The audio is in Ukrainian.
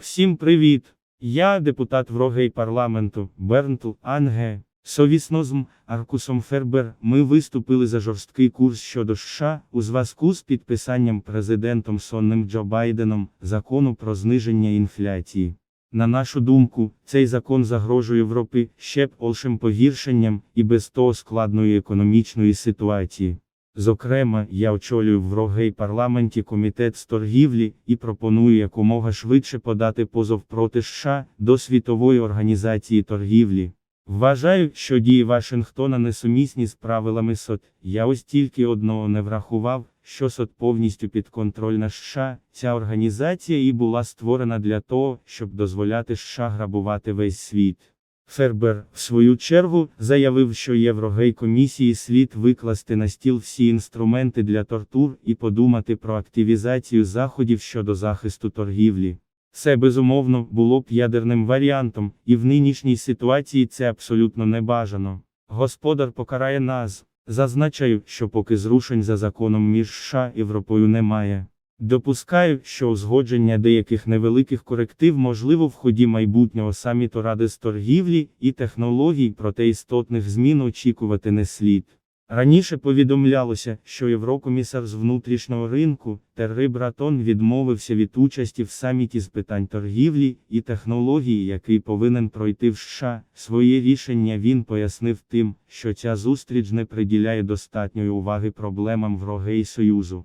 Всім привіт! Я депутат Врогей парламенту Бернтл Анге. Совісно з М. Аркусом Фербер ми виступили за жорсткий курс щодо США у зв'язку з підписанням президентом Сонним Джо Байденом закону про зниження інфляції. На нашу думку, цей закон загрожує Європі ще б олшим погіршенням і без того складної економічної ситуації. Зокрема, я очолюю в Врогей парламенті комітет з торгівлі і пропоную якомога швидше подати позов проти США до Світової організації торгівлі. Вважаю, що дії Вашингтона несумісні з правилами СОТ. Я ось тільки одного не врахував, що СОТ повністю підконтрольна США. Ця організація і була створена для того, щоб дозволяти США грабувати весь світ. Фербер, в свою чергу, заявив, що Єврогей комісії слід викласти на стіл всі інструменти для тортур і подумати про активізацію заходів щодо захисту торгівлі. Це безумовно було б ядерним варіантом, і в нинішній ситуації це абсолютно не бажано. Господар покарає нас. Зазначаю, що поки зрушень за законом між США і Європою немає. Допускаю, що узгодження деяких невеликих коректив можливо в ході майбутнього саміту Ради з торгівлі і технологій, проте істотних змін очікувати не слід. Раніше повідомлялося, що Єврокомісар з внутрішнього ринку Терри Братон відмовився від участі в саміті з питань торгівлі і технології, який повинен пройти в США. Своє рішення він пояснив тим, що ця зустріч не приділяє достатньої уваги проблемам Врогей Союзу.